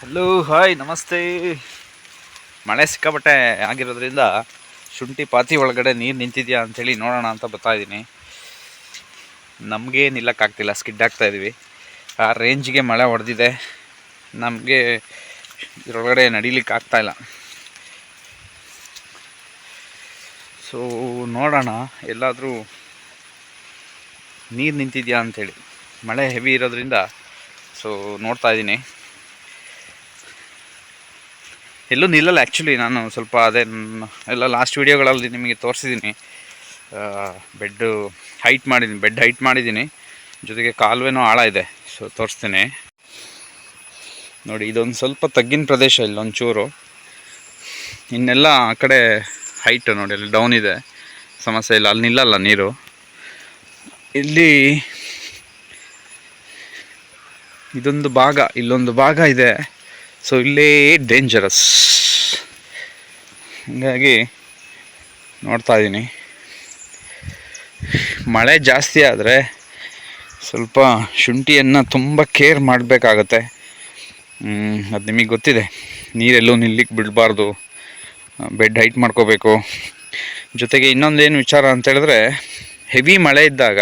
Hello hi ನಮಸ್ತೆ. ಮಳೆ ಸಿಕ್ಕಾಪಟ್ಟೆ ಆಗಿರೋದ್ರಿಂದ ಶುಂಠಿ ಪಾತಿ ಒಳಗಡೆ ನೀರು ನಿಂತಿದೆಯಾ ಅಂಥೇಳಿ ನೋಡೋಣ ಅಂತ ಬರ್ತಾ ಇದ್ದೀನಿ. ನಮಗೆ ನಿಲ್ಲಕ್ಕಾಗ್ತಿಲ್ಲ ಸ್ಕಿಡ್ ಆಗ್ತಾ ಇದೀವಿ. ಆ ರೇಂಜ್ಗೆ ಮಳೆ ಹೊಡೆದಿದೆ. ನಮಗೆ ಇದರೊಳಗಡೆ ನಡೀಲಿಕ್ಕೆ ಆಗ್ತಾಯಿಲ್ಲ ಸೊ ನೋಡೋಣ, ಎಲ್ಲಾದರೂ ನೀರು ನಿಂತಿದೆಯಾ ಅಂಥೇಳಿ ಮಳೆ ಹೆವಿ ಇರೋದ್ರಿಂದ ಸೊ ನೋಡ್ತಾ ಇದ್ದೀನಿ ಎಲ್ಲೂ ನಿಲ್ಲಲ್ಲ ಆ್ಯಕ್ಚುಲಿ ನಾನು ಸ್ವಲ್ಪ ಅದೇ ಎಲ್ಲ ಲಾಸ್ಟ್ ವೀಡಿಯೋಗಳಲ್ಲಿ ನಿಮಗೆ ತೋರಿಸಿದ್ದೀನಿ. ಬೆಡ್ಡು ಹೈಟ್ ಮಾಡಿದ್ದೀನಿ ಬೆಡ್ ಹೈಟ್ ಮಾಡಿದ್ದೀನಿ. ಜೊತೆಗೆ ಕಾಲುವೆನೂ ಆಳ ಇದೆ ಸೊ ತೋರಿಸ್ತೀನಿ. ನೋಡಿ, ಇದೊಂದು ಸ್ವಲ್ಪ ತಗ್ಗಿನ ಪ್ರದೇಶ ಇಲ್ಲೊಂಚೂರು ಇನ್ನೆಲ್ಲ ಆ ಕಡೆ ಹೈಟ್ ನೋಡಿ, ಅಲ್ಲಿ ಡೌನ್ ಇದೆ. ಸಮಸ್ಯೆ ಇಲ್ಲ, ಅಲ್ಲಿ ನಿಲ್ಲಲ್ಲ ನೀರು. ಇಲ್ಲಿ ಇದೊಂದು ಭಾಗ, ಇಲ್ಲೊಂದು ಭಾಗ ಇದೆ. ಸೊ ಇಲ್ಲೇ ಡೇಂಜರಸ್ ಹೀಗಾಗಿ ನೋಡ್ತಾ ಇದ್ದೀನಿ ಮಳೆ ಜಾಸ್ತಿ ಆದರೆ ಸ್ವಲ್ಪ ಶುಂಠಿಯನ್ನು ತುಂಬ ಕೇರ್ ಮಾಡಬೇಕಾಗತ್ತೆ. ಅದು ನಿಮಗೆ ಗೊತ್ತಿದೆ. ನೀರೆಲ್ಲೂ ನಿಲ್ಲಿಕ್ಕೆ ಬಿಡಬಾರ್ದು. ಬೆಡ್ ಹೈಟ್ ಮಾಡ್ಕೋಬೇಕು. ಜೊತೆಗೆ ಇನ್ನೊಂದೇನು ವಿಚಾರ ಅಂತ ಹೇಳಿದ್ರೆ ಹೆವಿ ಮಳೆ ಇದ್ದಾಗ,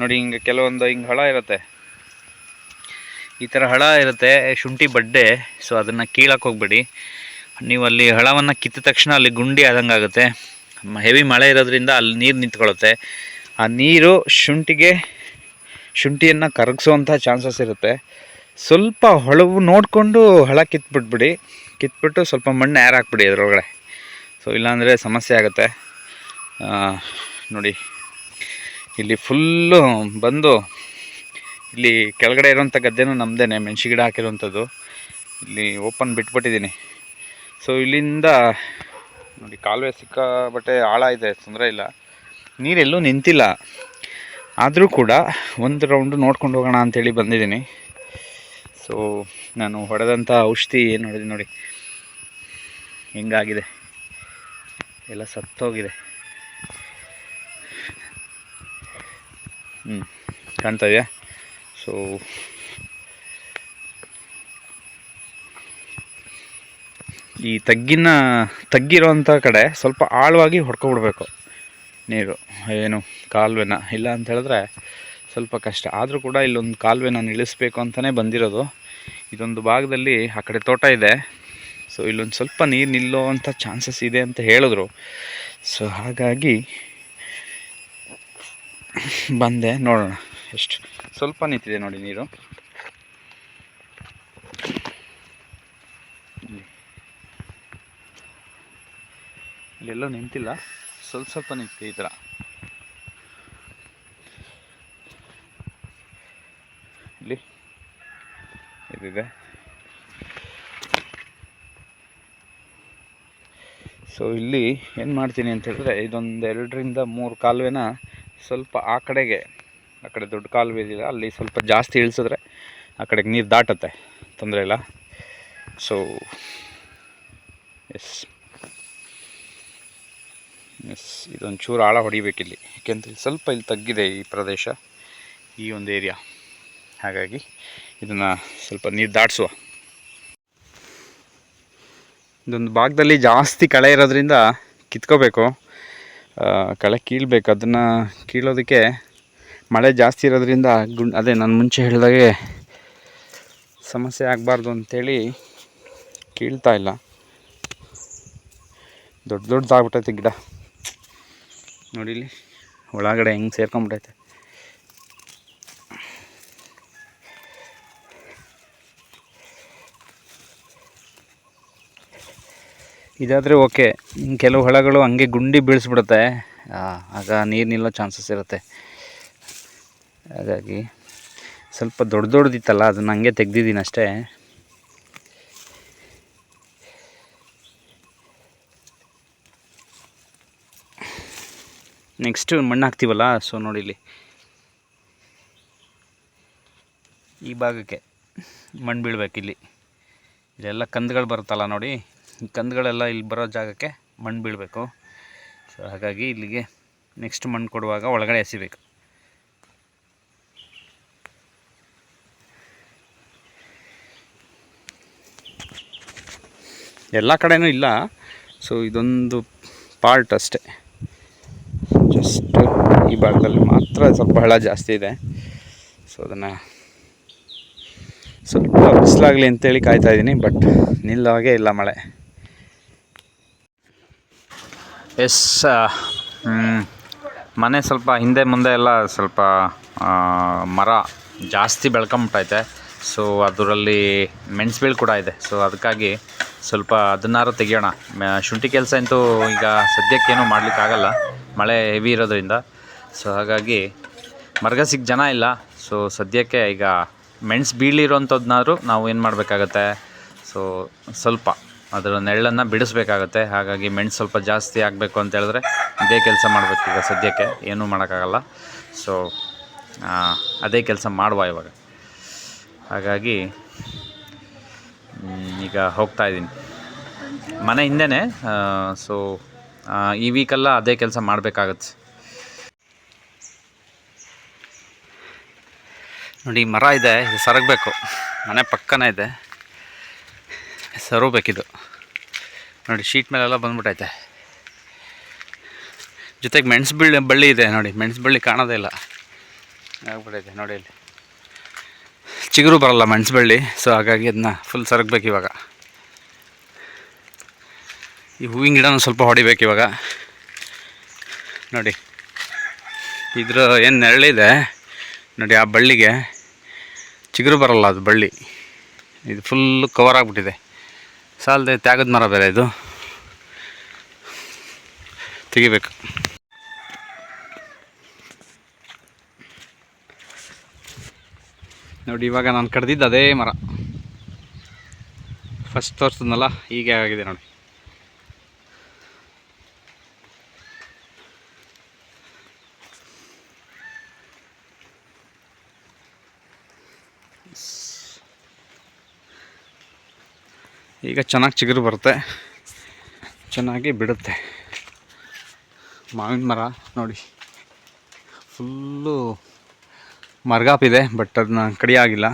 ನೋಡಿ ಹಿಂಗೆ ಕೆಲವೊಂದು ಹಿಂಗೆ ಹಳ ಇರುತ್ತೆ. ಈ ಥರ ಹಳ ಇರುತ್ತೆ, ಶುಂಠಿ ಬಡ್ಡೆ ಸೊ ಅದನ್ನು ಕೀಳಕ್ಕೆ ಹೋಗ್ಬೇಡಿ. ನೀವು ಅಲ್ಲಿ ಹಳವನ್ನು ಕಿತ್ತ ತಕ್ಷಣ ಅಲ್ಲಿ ಗುಂಡಿ ಆದಂಗೆ ಆಗುತ್ತೆ. ಹೆವಿ ಮಳೆ ಇರೋದ್ರಿಂದ ಅಲ್ಲಿ ನೀರು ನಿಂತ್ಕೊಳ್ಳುತ್ತೆ. ಆ ನೀರು ಶುಂಠಿಗೆ, ಶುಂಠಿಯನ್ನು ಕರಗಿಸುವಂಥ ಚಾನ್ಸಸ್ ಇರುತ್ತೆ. ಸ್ವಲ್ಪ ಹೊಳವು ನೋಡಿಕೊಂಡು ಹಳ ಕಿತ್ಬಿಟ್ಬಿಡಿ. ಕಿತ್ಬಿಟ್ಟು ಸ್ವಲ್ಪ ಮಣ್ಣು ಆ್ಯರ್ ಹಾಕ್ಬಿಡಿ ಅದರೊಳಗಡೆ. ಸೊ ಇಲ್ಲಾಂದರೆ ಸಮಸ್ಯೆ ಆಗುತ್ತೆ. ನೋಡಿ. ಇಲ್ಲಿ ಫುಲ್ಲು ಬಂದು ಇಲ್ಲಿ ಕೆಳಗಡೆ ಇರೋಂಥ ಗದ್ದೆನೂ ನಮ್ಮದೇ ಮೆಣಸಿ ಗಿಡ ಹಾಕಿರೋಂಥದ್ದು ಇಲ್ಲಿ ಓಪನ್ ಬಿಟ್ಬಿಟ್ಟಿದ್ದೀನಿ. ಸೊ ಇಲ್ಲಿಂದ ನೋಡಿ, ಕಾಲುವೆ ಸಿಕ್ಕಾಬಟ್ಟೆ ಆಳ ಇದೆ, ತೊಂದರೆ ಇಲ್ಲ. ನೀರೆಲ್ಲೂ ನಿಂತಿಲ್ಲ. ಆದರೂ ಕೂಡ ಒಂದು ರೌಂಡು ನೋಡ್ಕೊಂಡು ಹೋಗೋಣ ಅಂಥೇಳಿ ಬಂದಿದ್ದೀನಿ. ಸೊ ನಾನು ಹೊಡೆದಂಥ ಔಷಧಿ ಏನು ಹೊಡೆದಿ ನೋಡಿ. ಹಿಂಗಾಗಿದೆ. ಎಲ್ಲ ಸತ್ತೋಗಿದೆ. ಹ್ಞೂ ಕಾಣ್ತಾ ಇದೆಯಾ? ಸೊ ಈ ತಗ್ಗಿನ, ತಗ್ಗಿರೋವಂಥ ಕಡೆ ಸ್ವಲ್ಪ ಆಳವಾಗಿ ಹೊಡ್ಕೊಬಿಡ್ಬೇಕು. ನೀರು, ಏನು, ಕಾಲುವೆನ. ಇಲ್ಲ ಅಂತ ಹೇಳಿದ್ರೆ ಸ್ವಲ್ಪ ಕಷ್ಟ. ಆದರೂ ಕೂಡ ಇಲ್ಲೊಂದು ಕಾಲುವೆನ ನಿಲ್ಲಿಸ್ಬೇಕು ಅಂತಲೇ ಬಂದಿರೋದು. ಇದೊಂದು ಭಾಗದಲ್ಲಿ ಆ ಕಡೆ ತೋಟ ಇದೆ. ಸೊ ಇಲ್ಲೊಂದು ಸ್ವಲ್ಪ ನೀರು ನಿಲ್ಲೋವಂಥ ಚಾನ್ಸಸ್ ಇದೆ ಅಂತ ಹೇಳಿದ್ರು. ಸೊ ಹಾಗಾಗಿ ಬಂದೆ. ನೋಡೋಣ. ಎಷ್ಟು ಸ್ವಲ್ಪ ನಿಂತಿದೆ ನೋಡಿ ನೀರು. ಇಲ್ಲಿ. ಇಲ್ಲೆಲ್ಲೋ ನಿಂತಿಲ್ಲ. ಸ್ವಲ್ಪ ಸ್ವಲ್ಪ ನಿಂತಿದೆ ಈ ಥರ. ಇಲ್ಲಿ ಇದಿದೆ. ಸೊ ಇಲ್ಲಿ ಏನು ಮಾಡ್ತೀನಿ ಅಂತ ಹೇಳಿದ್ರೆ ಇದೊಂದು ಎರಡರಿಂದ ಮೂರು ಕಾಲುವೆನ ಸ್ವಲ್ಪ ಆ ಕಡೆಗೆ ಆ ಕಡೆ ದೊಡ್ಡ ಕಾಲುವೆ ಇದೆಯಲ್ಲ ಅಲ್ಲಿ ಸ್ವಲ್ಪ ಜಾಸ್ತಿ ಇಳಿಸಿದ್ರೆ ಆ ಕಡೆಗೆ ನೀರು ದಾಟುತ್ತೆ, ತೊಂದರೆ ಇಲ್ಲ. ಸೊ ಎಸ್ ಎಸ್ ಇದೊಂದು ಚೂರು ಆಳ ಹೊಡಿಬೇಕಿಲ್ಲಿ ಇಲ್ಲಿ. ಸ್ವಲ್ಪ ಇಲ್ಲಿ ತಗ್ಗಿದೆ ಈ ಪ್ರದೇಶ, ಈ ಒಂದು ಏರಿಯಾ. ಹಾಗಾಗಿ ಇದನ್ನು ಸ್ವಲ್ಪ ನೀರು ದಾಟಿಸುವ. ಇದೊಂದು ಭಾಗದಲ್ಲಿ ಜಾಸ್ತಿ ಕಳೆ ಇರೋದ್ರಿಂದ ಕಿತ್ಕೋಬೇಕು. ಕಳೆ ಕೀಳ್ಬೇಕು. ಅದನ್ನು ಕೀಳೋದಕ್ಕೆ ಮಳೆ ಜಾಸ್ತಿ ಇರೋದ್ರಿಂದ ಗುಂಡ್, ಅದೇ ನಾನು ಮುಂಚೆ ಹೇಳಿದಾಗೆ ಸಮಸ್ಯೆ ಆಗಬಾರ್ದು ಅಂಥೇಳಿ ಕೀಳ್ತಾ ಇಲ್ಲ. ದೊಡ್ಡ ದೊಡ್ಡದಾಗ್ಬಿಟ್ಟೈತೆ ಗಿಡ. ನೋಡಿಲಿ ಒಳಗಡೆ ಹೆಂಗೆ ಸೇರ್ಕೊಂಬಿಟ್ಟೈತೆ. ಇದಾದರೆ ಓಕೆ. ಕೆಲವು ಹೊಳಗಳು ಹಂಗೆ ಗುಂಡಿ ಬೀಳಿಸ್ಬಿಡುತ್ತೆ. ಆಗ ನೀರು ನಿಲ್ಲೋ ಚಾನ್ಸಸ್ ಇರುತ್ತೆ. ಹಾಗಾಗಿ ಸ್ವಲ್ಪ ದೊಡ್ಡ ದೊಡ್ಡದಿತ್ತಲ್ಲ, ಅದನ್ನು ಹಂಗೆ ತೆಗ್ದಿದ್ದೀನಿ ಅಷ್ಟೇ. ನೆಕ್ಸ್ಟು ಮಣ್ಣು ಹಾಕ್ತೀವಲ್ಲ ಸೊ ನೋಡಿ ಇಲ್ಲಿ ಈ ಭಾಗಕ್ಕೆ ಮಣ್ಣು ಬೀಳ್ಬೇಕು ಇಲ್ಲಿ. ಇಲ್ಲೆಲ್ಲ ಕಂದುಗಳು ಬರುತ್ತಲ್ಲ ನೋಡಿ, ಈ ಕಂದುಗಳೆಲ್ಲ ಇಲ್ಲಿ ಬರೋ ಜಾಗಕ್ಕೆ ಮಣ್ಣು ಬೀಳಬೇಕು. ಸೊ ಹಾಗಾಗಿ ಇಲ್ಲಿಗೆ ನೆಕ್ಸ್ಟ್ ಮಣ್ಣು ಕೊಡುವಾಗ ಒಳಗಡೆ ಎಸಿಬೇಕು. ಎಲ್ಲ ಕಡೆನೂ ಇಲ್ಲ. ಸೊ ಇದೊಂದು ಪಾರ್ಟ್ ಅಷ್ಟೇ. ಜಸ್ಟ್ ಈ ಭಾಗದಲ್ಲಿ ಮಾತ್ರ ಸ್ವಲ್ಪ ಹಳ ಜಾಸ್ತಿ ಇದೆ. ಸೊ ಅದನ್ನು ಸ್ವಲ್ಪ ಬಿಸಿಲಾಗಲಿ ಅಂತೇಳಿ ಕಾಯ್ತಾ ಇದ್ದೀನಿ ಬಟ್ ನಿಲ್ಲವಾಗೆ ಇಲ್ಲ ಮಳೆ. ಎಸ್ ಮನೆ ಸ್ವಲ್ಪ ಹಿಂದೆ ಮುಂದೆ ಎಲ್ಲ ಸ್ವಲ್ಪ ಮರ ಜಾಸ್ತಿ ಬೆಳ್ಕೊಂಬಿಟ್ಟೈತೆ ಸೊ ಅದರಲ್ಲಿ ಮೆಣಸು ಬೀಳು ಕೂಡ ಇದೆ. ಸೊ ಅದಕ್ಕಾಗಿ ಸ್ವಲ್ಪ ಅದನ್ನಾರು ತೆಗಿಯೋಣ. ಶುಂಠಿ ಕೆಲಸ ಅಂತೂ ಈಗ ಸದ್ಯಕ್ಕೇನು ಮಾಡಲಿಕ್ಕಾಗಲ್ಲ. ಮಳೆ ಹೆವಿ ಇರೋದ್ರಿಂದ. ಸೊ ಹಾಗಾಗಿ ಮರಗಸಿಗೆ ಜನ ಇಲ್ಲ. ಸೊ ಸದ್ಯಕ್ಕೆ ಈಗ ಮೆಣಸು ಬೀಳಿರೋಂಥದ್ದನ್ನಾದ್ರೂ ನಾವು ಏನು ಮಾಡಬೇಕಾಗತ್ತೆ? ಸೊ ಸ್ವಲ್ಪ ಅದರ ನೆರಳನ್ನು ಬಿಡಿಸ್ಬೇಕಾಗತ್ತೆ. ಹಾಗಾಗಿ ಮೆಣಸು ಸ್ವಲ್ಪ ಜಾಸ್ತಿ ಆಗಬೇಕು ಅಂತ ಹೇಳಿದ್ರೆ ಇದೇ ಕೆಲಸ ಮಾಡಬೇಕು ಈಗ ಸದ್ಯಕ್ಕೆ. ಏನೂ ಮಾಡೋಕ್ಕಾಗಲ್ಲ. ಸೊ ಅದೇ ಕೆಲಸ ಮಾಡುವ ಇವಾಗ. ಹಾಗಾಗಿ ಈಗ ಹೋಗ್ತಾ ಇದ್ದೀನಿ. ಮನೆ ಹಿಂದೆನೇ ಸೊ ಈ ವೀಕೆಲ್ಲ ಅದೇ ಕೆಲಸ ಮಾಡಬೇಕಾಗತ್ತೆ. ನೋಡಿ, ಮರ ಇದೆ, ಇದು ಸರಗಬೇಕು. ಮನೆ ಪಕ್ಕನೇ ಇದೆ. ಸರೋಬೇಕಿದು. ನೋಡಿ, ಶೀಟ್ ಮೇಲೆಲ್ಲ ಬಂದ್ಬಿಟ್ಟೈತೆ ಜೊತೆಗೆ ಮೆಣಸು ಬಳ್ಳಿ ಬಳ್ಳಿ ಇದೆ, ನೋಡಿ. ಮೆಣಸು ಬಳ್ಳಿ ಕಾಣೋದೇ ಇಲ್ಲ. ಆಗ್ಬಿಟ್ಟೈತೆ ನೋಡಿ ಇಲ್ಲಿ. ಚಿಗುರು ಬರಲ್ಲ ಮೆಣಸು ಸೊ ಹಾಗಾಗಿ ಅದನ್ನ ಫುಲ್ ಸರಗಬೇಕು ಇವಾಗ. ಈ ಹೂವಿನ ಗಿಡನ ಸ್ವಲ್ಪ ಹೊಡಿಬೇಕು ಇವಾಗ. ನೋಡಿ, ಇದ್ರ ಏನು ನೆರಳಿದೆ ನೋಡಿ, ಆ ಬಳ್ಳಿಗೆ ಚಿಗುರು ಬರಲ್ಲ ಅದು ಬಳ್ಳಿ. ಇದು ಫುಲ್ಲು ಕವರ್ ಆಗಿಬಿಟ್ಟಿದೆ. ಸಾಲದೆ ತ್ಯಾಗದ ಮರ ಬೇರೆ ಇದು. ತೆಗಿಬೇಕು. ನೋಡಿ, ಇವಾಗ ನಾನು ಕಡ್ದಿದ್ದು ಅದೇ ಮರ. ಫಸ್ಟ್ ತೋರಿಸಿದ್ನಲ್ಲ, ಹೀಗೆ ಆಗಿದೆ ನೋಡಿ. ಈಗ ಚೆನ್ನಾಗಿ ಚಿಗುರು ಬರುತ್ತೆ. ಚೆನ್ನಾಗಿ ಬಿಡುತ್ತೆ. ಮಾವಿನ ಮರ ನೋಡಿ. ಫುಲ್ಲು ಮರ್ಗಾಪಿದೆ ಬಟ್ ಅದನ್ನ ಕಡಿಯಾಗಿಲ್ಲ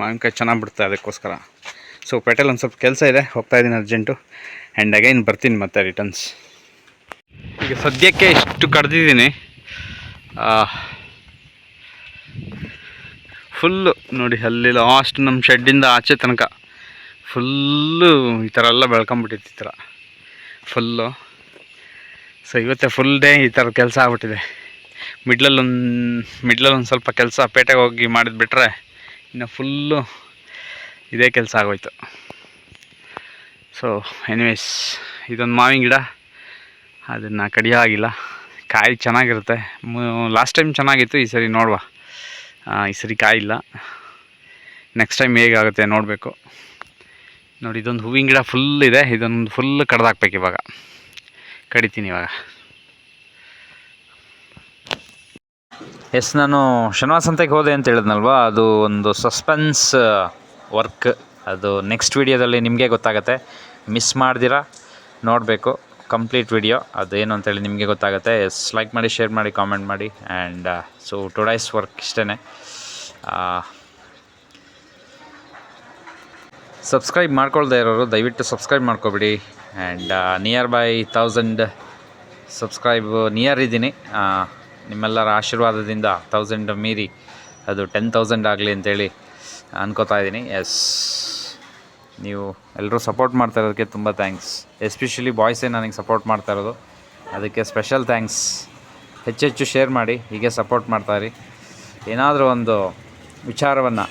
ಮಾವಿನಕಾಯಿ ಚೆನ್ನಾಗಿ ಬಿಡ್ತಾ ಅದಕ್ಕೋಸ್ಕರ. ಸೊ ಪೇಟೆಲ್ ಒಂದು ಸ್ವಲ್ಪ ಕೆಲಸ ಇದೆ, ಹೋಗ್ತಾ ಇದ್ದೀನಿ ಅರ್ಜೆಂಟು ಆ್ಯಂಡ್ ಅಗೈನ್ ಬರ್ತೀನಿ ಮತ್ತೆ ರಿಟರ್ನ್ಸ್ ಈಗ ಸದ್ಯಕ್ಕೆ ಇಷ್ಟು ಕಡ್ದಿದ್ದೀನಿ. ಫುಲ್ಲು ನೋಡಿ, ಅಲ್ಲಿ ಲಾಸ್ಟ್ ನಮ್ಮ ಶೆಡ್ಡಿಂದ ಆಚೆ ತನಕ ಫುಲ್ಲು ಈ ಥರ ಎಲ್ಲ ಬೆಳ್ಕೊಂಬಿಟ್ಟಿತ್ತು ಈ ಥರ ಫುಲ್ಲು ಸೊ ಇವತ್ತೇ ಫುಲ್ ಡೇ ಈ ಥರ ಕೆಲಸ ಆಗ್ಬಿಟ್ಟಿದೆ. ಮಿಡ್ಲಲ್ಲಿ ಒಂದು ಮಿಡ್ಲಲ್ಲಿ ಒಂದು ಸ್ವಲ್ಪ ಕೆಲಸ ಪೇಟೆಗೆ ಹೋಗಿ ಮಾಡಿದ್ಬಿಟ್ರೆ ಇನ್ನು ಫುಲ್ಲು ಇದೇ ಕೆಲಸ ಆಗೋಯ್ತು. ಸೊ ಎನಿವೇಸ್ ಇದೊಂದು ಮಾವಿನ ಗಿಡ. ಅದನ್ನು ಕಡಿಯೋ ಆಗಿಲ್ಲ ಕಾಯಿ ಚೆನ್ನಾಗಿರುತ್ತೆ. ಲಾಸ್ಟ್ ಟೈಮ್ ಚೆನ್ನಾಗಿತ್ತು, ಈ ಸರಿ ನೋಡುವ. ಈ ಸರಿ ಕಾಯಿ ಇಲ್ಲ. ನೆಕ್ಸ್ಟ್ ಟೈಮ್ ಹೇಗಾಗುತ್ತೆ ನೋಡಬೇಕು. ನೋಡಿ, ಇದೊಂದು ಹೂವಿನ ಗಿಡ ಫುಲ್ ಇದೆ. ಇದೊಂದು ಫುಲ್ ಕಡ್ದಾಕ್ಬೇಕು ಇವಾಗ. ಕಡಿತೀನಿ ಇವಾಗ. ಎಸ್, ನಾನು ಶನಿವಾರ ಸಂತೆಗೆ ಹೋದೆ ಅಂತ ಹೇಳಿದ್ನಲ್ವಾ? ಅದು ಒಂದು ಸಸ್ಪೆನ್ಸ್ ವರ್ಕ್ ಅದು ನೆಕ್ಸ್ಟ್ ವೀಡಿಯೋದಲ್ಲಿ ನಿಮಗೆ ಗೊತ್ತಾಗುತ್ತೆ. ಮಿಸ್ ಮಾಡ್ದಿರ? ನೋಡಬೇಕು. ಕಂಪ್ಲೀಟ್ ವಿಡಿಯೋ ಅದೇನು ಅಂತೇಳಿ ನಿಮಗೆ ಗೊತ್ತಾಗುತ್ತೆ. ಎಸ್ ಲೈಕ್ ಮಾಡಿ ಶೇರ್ ಮಾಡಿ ಕಾಮೆಂಟ್ ಮಾಡಿ. ಆ್ಯಂಡ್ ಸೊ ಟುಡೈಸ್ ವರ್ಕ್ ಇಷ್ಟೇ ಸಬ್ಸ್ಕ್ರೈಬ್ ಮಾಡ್ಕೊಳ್ದೆ ಇರೋರು ದಯವಿಟ್ಟು subscribe ಮಾಡ್ಕೊಬಿಡಿ. And near by thousand subscribe near ಇದ್ದೀನಿ. ನಿಮ್ಮೆಲ್ಲರ ಆಶೀರ್ವಾದದಿಂದ ತೌಸಂಡ್ ಮೀರಿ ಅದು ಟೆನ್ ತೌಸಂಡ್ ಆಗಲಿ ಅಂತೇಳಿ ಅನ್ಕೋತಾ ಇದ್ದೀನಿ. ಎಸ್ ನೀವು ಎಲ್ಲರೂ ಸಪೋರ್ಟ್ ಮಾಡ್ತಾ ಇರೋದಕ್ಕೆ ತುಂಬ ಥ್ಯಾಂಕ್ಸ್ ಎಸ್ಪೆಷಲಿ ಬಾಯ್ಸೇ ನನಗೆ ಸಪೋರ್ಟ್ ಮಾಡ್ತಾ ಇರೋದು. ಅದಕ್ಕೆ ಸ್ಪೆಷಲ್ ಥ್ಯಾಂಕ್ಸ್ ಹೆಚ್ಚೆಚ್ಚು ಶೇರ್ ಮಾಡಿ, ಹೀಗೆ ಸಪೋರ್ಟ್ ಮಾಡ್ತಾಯಿರಿ ಏನಾದರೂ ಒಂದು ವಿಚಾರವನ್ನು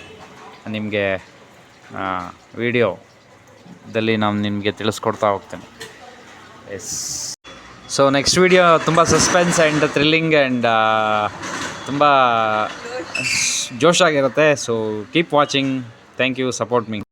ನಿಮಗೆ ವಿಡಿಯೋದಲ್ಲಿ ನಾನು ನಿಮಗೆ ತಿಳಿಸ್ಕೊಡ್ತಾ ಹೋಗ್ತೇನೆ. ಎಸ್ ಸೊ ನೆಕ್ಸ್ಟ್ ವಿಡಿಯೋ ತುಂಬ ಸಸ್ಪೆನ್ಸ್ ಆ್ಯಂಡ್ ಥ್ರಿಲ್ಲಿಂಗ್ ಆ್ಯಂಡ್ ತುಂಬ ಜೋಶಾಗಿರುತ್ತೆ so keep watching thank you support me